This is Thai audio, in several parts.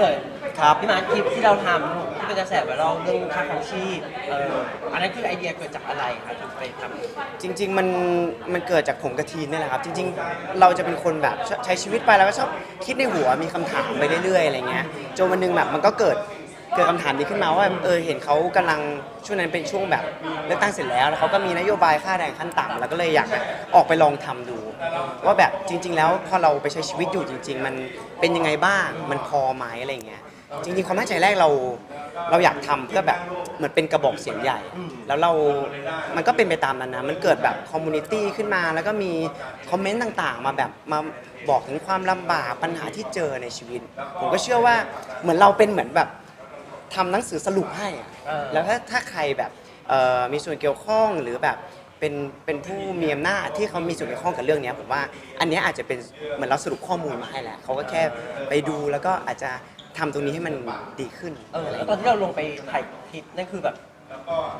เลยครับพี่มาร์คคลิปที่เราทำที่เป็นกระแสไวรัลเรื่องค่าครองชีพเอออันนั้นคือไอเดียเกิดจากอะไรครับถึงไปทำจริง ๆ มันมันเกิดจากผมกับทีนนี่แหละครับ จริง ๆ เราจะเป็นคนแบบใช้ชีวิตไปแล้วก็ชอบคิดในหัวมีคำถามไปเรื่อยๆอะไรเงี้ยจนวันหนึงแบบมันก็เกิด กิดคำถามนี้ขึ้นมาว่าเออเห็นเขากำลังช่วงนั้นเป็นช่วงแบบเลือกตั้งเสร็จแล้วแล้วเขาก็มีนโยบายค่าแรงขั้นต่ำแล้วก็เลยอยากออกไปลองทำดู ว่าแบบจริง ๆ แล้วพอเราไปใช้ชีวิตอยู่จริง ๆ มันเป็นยังไงบ้างมันพอไหมอะไรเงี้ยจริง ๆ ความตั้งใจแรกเราเราอยากทำเพื่อแบบเหมือนเป็นกระบอกเสียงใหญ่ แล้วเรา มันก็เป็นไปตามนั้นนะ มันเกิดแบบคอมมูนิตี้ขึ้นมา แล้วก็มีคอมเมนต์ต่างๆ มาแบบมาบอกถึงความลำบากปัญหาที่เจอในชีวิต ผมก็เชื่อว่าเหมือนเราเป็นเหมือนแบบ ทำหนังสือสรุปให้อะเออ แล้วถ้าถ้าใครแบบเอ่อมีส่วนเกี่ยวข้องหรือแบบเป็นเป็นผู้มีอำนาจที่เขามีส่วนเกี่ยวข้องกับเรื่องเนี้ยผมว่าอันเนี้ยอาจจะเป็นเหมือนเราสรุปข้อมูลมาให้แหละเขาก็แค่ไปดูแล้วก็อาจจะทำตรงนี้ให้มันดีขึ้น เออแล้วตอนที่เราลงไปถ่ายคลิปนั่นคือแบบ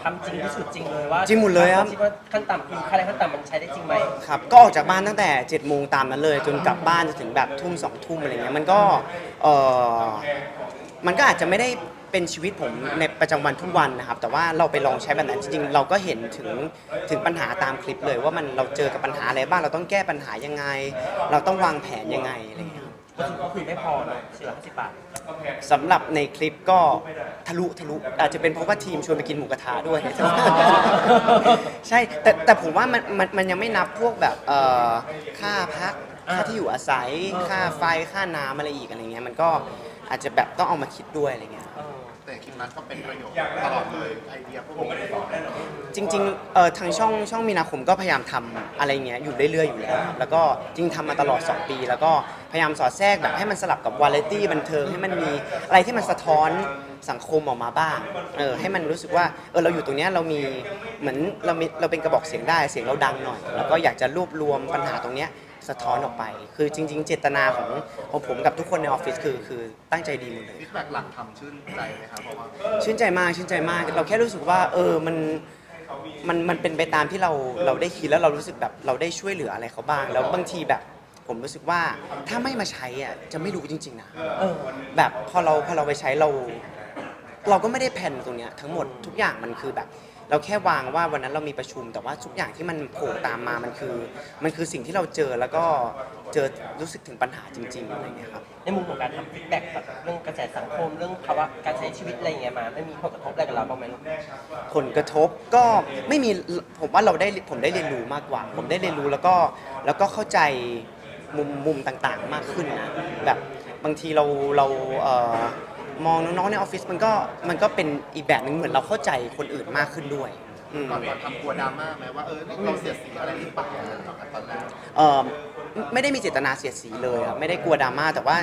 ทำจริงพิสูจน์จริงเลยว่าจริงหมดเลยครับคิดว่าขั้นต่ำคือค่าแรงขั้นต่ำมันใช้ได้จริงไหม ครับก็ออกจากบ้านตั้งแต่7จ็ดโมงตามนั้นเลย จนกลับบ้านจนถึงแบบทุ่มสองทุ่มอะไรเงี้ยมันก็เออมันก็อาจจะไม่ได้ เป็นชีวิตผมในประจำวันทุกวันนะครับ แต่ว่าเราไปลองใช้แบบนั้นจริงๆเราก็เห็นถึงถึงปัญหาตามคลิปเลย ว่ามันเราเจอกับปัญหาอะไรบ้างเราต้องแก้ปัญหายังไง เราต้องวางแผนยังไงอะไรเงี้ยครับก็คือก็คือไม่พอนะสี่ร้อยห้าสิบบาทสำหรับในคลิปก็ทะลุทะลุอาจจะเป็นเพราะว่าทีมชวนไปกินหมูกระทะด้วย ใช่แต่แต่ผมว่ามันมันมันยังไม่นับพวกแบบเอ่อค่าพักอ่าค่าที่อยู่อาศัยเออค่าไฟค่าน้ำอะไรอีกอะไรเงี้ยมันก็อาจจะแบบต้องเอามาคิดด้วยอะไรเงี้ยเออแต่ คลิปนั้นก็เป็นประโยชน์ตลอดเลยไอเดียพวกนี้จริงๆเอ่อทางช่องช่องมีนาคมก็พยายามทำอะไรเงี้ยอยู่เรื่อยๆอยู่แล้วครับแล้วก็จริงทำมาตลอด 2 ปี แล้วก็พยายามสอดแทรกแบบให้มันสลับกับวาไรตี้บันเทิงให้มันมีอะไรที่มันสะท้อนสังคมออกมาบ้างเออให้มันรู้สึกว่าเออเราอยู่ตรงเนี้ยเรามีเหมือนเรามีเราเป็นกระบอกเสียงได้เสียงเราดังหน่อย แล้วก็อยากจะรวบรวมปัญหาตรงเนี้ย สะท้อนออกไป คือจริง ๆ เจตนาของของผมกับทุกคนในออฟฟิศคือคือตั้งใจดีหมดเลย ฟีดแบ็กหลังทำชื่นใจไหมครับเพราะว่าชื่นใจมากชื่นใจมาก เราแค่รู้สึกว่าเออมันมันมันเป็นไปตามที่เราเราได้คิดแล้วเรารู้สึกแบบเราได้ช่วยเหลืออะไรเขาบ้าง แล้วบางทีแบบ ผมรู้สึกว่าถ้าไม่มาใช้อะจะไม่รู้จริง ๆ นะเออแบบพอเราพอเราไปใช้เรา เราก็ไม่ได้แผนตรงเนี้ยทั้งหมดทุกอย่างมันคือแบบ เราแค่วางว่าวันนั้นเรามีประชุม แต่ว่าทุกอย่างที่มันโผล่ตามมามันคือ มันคือสิ่งที่เราเจอแล้วก็เจอรู้สึกถึงปัญหาจริงๆอะไรเงี้ยครับ ในมุมของการทำฟีดแบ็กแบบเรื่องกระแสสังคมเรื่องภาวะการใช้ชีวิตอะไรอย่างเงี้ยมาไม่มีผลกระทบอะไรกับเราบ้างไหมลูกผลกระทบก็ไม่มีผมว่าเราได้ผมได้เรียนรู้มากกว่า ผมได้เรียนรู้แล้วก็แล้วก็เข้าใจมุมมุมต่างๆมากขึ้นนะแบบบางทีเราเราเอ่อ มองน้องๆในออฟฟิศมันก็มันก็เป็นอีกแบบหนึ่งเหมือนเราเข้าใจคนอื่นมากขึ้นด้วยอืม ก่อนก่อนทำกลัวดราม่าไหมว่าเออเราเสียสีอะไรหรือเปล่าตอนแรกเอ่อไม่ได้มีเจตนาเสียดสีเลยครับไม่ได้กลัวดราม่าแต่ว่า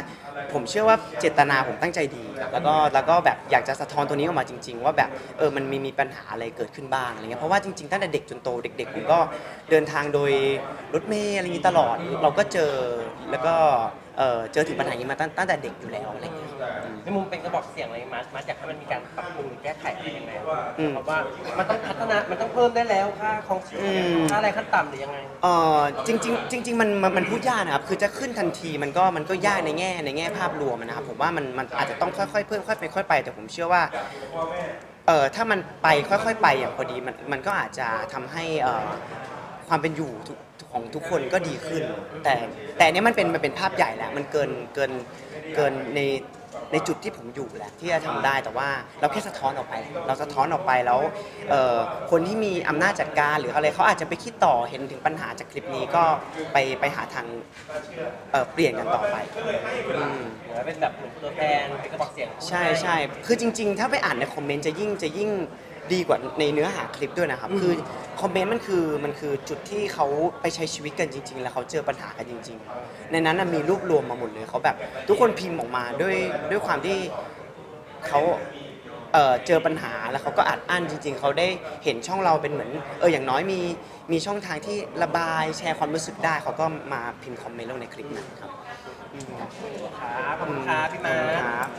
ผมเชื่อว่าเจตนาผมตั้งใจดีแล้วก็แล้วก็แบบอยากจะสะท้อนตัวนี้ออกมาจริง ๆ ว่าแบบเออมันมีมีปัญหาอะไรเกิดขึ้นบ้างอะไรเงี้ยเพราะว่าจริงๆตั้งแต่เด็กจนโตเด็ก ๆ ผมก็เดินทางโดยรถเมล์อะไรอย่างนี้ตลอดเราก็เจอแล้วก็ เออเจอถึงปัญหานี้มาตั้งตั้งแต่เด็กอยู่แล้วอะไรเงี้ย ในมุมเป็นกระบอกเสียงอะไรมาร์มาร์อยากให้มันมีการปรับปรุงหรือแก้ไขอะไรยังไงอืม เพราะว่ามันต้องพัฒนามันต้องเพิ่มได้แล้วค่าของชีพอืมค่าแรงขั้นต่ำหรือยังไง เออจริงๆจริงๆมันมันมันพูดยากนะครับ คือจะขึ้นทันทีมันก็มันก็ยากในแง่ในแง่ภาพรวมนะครับ ผมว่ามันมันอาจจะต้องค่อยๆเพิ่มค่อยไปค่อยไป แต่ผมเชื่อว่าเออถ้ามันไปค่อยๆไปอย่างพอดีมันมันก็อาจจะทำให้เอ่อ ความเป็นอยู่ทุกของทุกคนก็ดีขึ้น แต่แต่อันเนี้ยมันเป็นมันเป็นภาพใหญ่แล้วมันเกินเกินเกินในในจุดที่ผมอยู่แหละที่จะทำได้แต่ว่าเราแค่สะท้อนออกไป เราสะท้อนออกไปแล้วเอ่อคนที่มีอำนาจจัดการหรืออะไรเขาอาจจะไปคิดต่อเห็นถึงปัญหาจากคลิปนี้ก็ไปไปหาทางเอ่อเปลี่ยนกันต่อไปอืมหรือว่าเป็นแบบเหมือนตัวแทนเป็นกระบอกเสียงใช่ใช่คือจริง ๆ ถ้าไปอ่านในคอมเมนต์จะยิ่งจะยิ่ง ดีกว่าในเนื้อหาคลิปด้วยนะครับ คือคอมเมนต์มันคือมันคือจุดที่เขาไปใช้ชีวิตกันจริง ๆ แล้วเขาเจอปัญหากันจริง ๆ ในนั้นนะมีรวบรวมมาหมดเลยเขาแบบทุกคนพิมพ์ออกมาด้วยด้วยความที่เขาเอ่อเจอปัญหาแล้วเขาก็อัดอั้นจริง ๆ เขาได้เห็นช่องเราเป็นเหมือนเอออย่างน้อยมีมีช่องทางที่ระบายแชร์ความรู้สึกได้เขาก็มาพิมพ์คอมเมนต์ลงในคลิปนั้นครับอืมครับขอบคุณครับพี่มาร์คครับ